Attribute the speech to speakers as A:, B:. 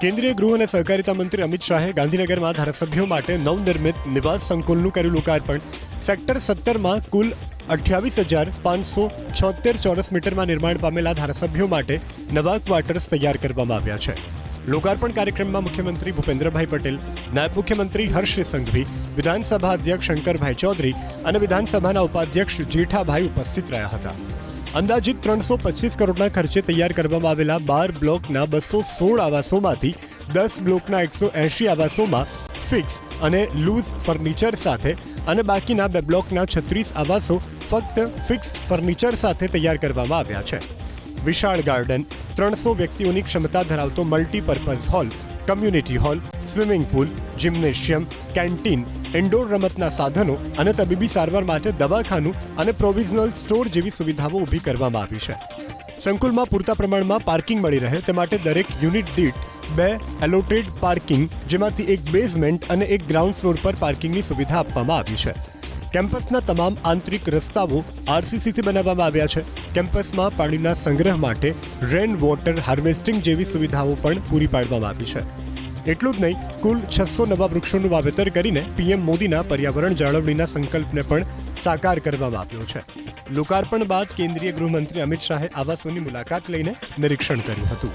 A: કેન્દ્રીય ગૃહ અને સહકારિતા મંત્રી અમિત શાહે ગાંધીનગરમાં ધારાસભ્યો માટે નવનિર્મિત નિવાસ સંકુલનું કર્યું લોકાર્પણ. સેક્ટર સત્તરમાં કુલ અઠ્યાવીસ હજાર પાંચસો છોતેર ચોરસ મીટરમાં નિર્માણ પામેલા ધારાસભ્યો માટે નવા ક્વાર્ટર્સ તૈયાર કરવામાં આવ્યા છે. લોકાર્પણ કાર્યક્રમમાં મુખ્યમંત્રી ભૂપેન્દ્રભાઈ પટેલ, નાયબ મુખ્યમંત્રી હર્ષ સંઘવી, વિધાનસભા અધ્યક્ષ શંકરભાઈ ચૌધરી અને વિધાનસભાના ઉપાધ્યક્ષ જેઠાભાઈ ઉપસ્થિત રહ્યા હતા. અંદાજિત ત્રણસો પચીસ કરોડના ખર્ચે તૈયાર કરવામાં આવેલા બાર બ્લોકના બસો સોળ આવાસોમાંથી દસ બ્લોકના એકસો એંશી આવાસોમાં ફિક્સ અને લૂઝ ફર્નિચર સાથે અને બાકીના બે બ્લોકના છત્રીસ આવાસો ફક્ત ફિક્સ ફર્નિચર સાથે તૈયાર કરવામાં આવ્યા છે. વિશાળ ગાર્ડન, ત્રણસો વ્યક્તિઓની ક્ષમતા ધરાવતો multipurpose hall community hall, swimming pool, gymnasium, canteen, indoor રમતના સાધનો અને તબીબી સારવાર માટે દવાખાનું અને પ્રોવિઝનલ સ્ટોર જેવી સુવિધાઓ ઊભી કરવામાં આવી છે. સંકુલમાં પૂરતા પ્રમાણમાં પાર્કિંગ મળી રહે તે માટે દરેક યુનિટ દીઠ બે એલોટેડ પાર્કિંગ, જેમાંથી એક બેઝમેન્ટ અને એક ગ્રાઉન્ડ ફ્લોર પર પાર્કિંગની સુવિધા આપવામાં આવી છે. કેમ્પસના તમામ આંતરિક રસ્તાઓ આરસીસીથી બનાવવામાં આવ્યા છે. કેમ્પસમાં પાણીના સંગ્રહ માટે રેન વોટર હાર્વેસ્ટિંગ જેવી સુવિધાઓ પણ પૂરી પાડવામાં આવી છે. એટલું જ નહીં, કુલ છસો નવા વૃક્ષોનું વાવેતર કરીને પીએમ મોદીના પર્યાવરણ જાળવણીના સંકલ્પને પણ સાકાર કરવામાં આવ્યો છે. લોકાર્પણ બાદ કેન્દ્રીય ગૃહમંત્રી અમિત શાહે આવાસોની મુલાકાત લઈને નિરીક્ષણ કર્યું હતું.